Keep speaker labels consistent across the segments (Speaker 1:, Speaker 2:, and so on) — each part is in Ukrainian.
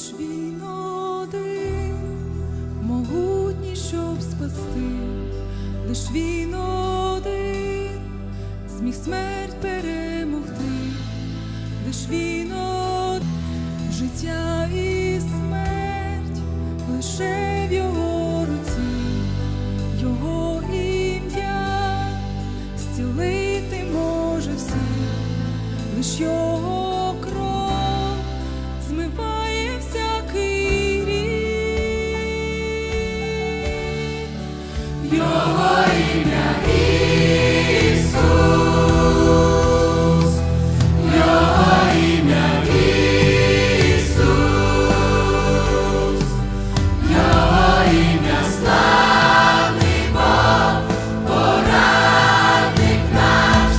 Speaker 1: Наш він один, могутній, щоб спасти, лиш він один, зміг смерть перемогти, лиш він життя і смерть лише в його руці, його ім'я зцілити може всіх, лиш його. Його ім'я Ісус, Його ім'я Ісус, Його ім'я славний Бог, порадник наш,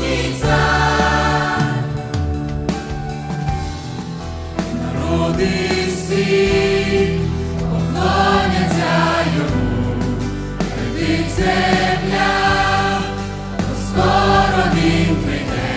Speaker 1: могутній цар. Народи земля, скоро він прийде.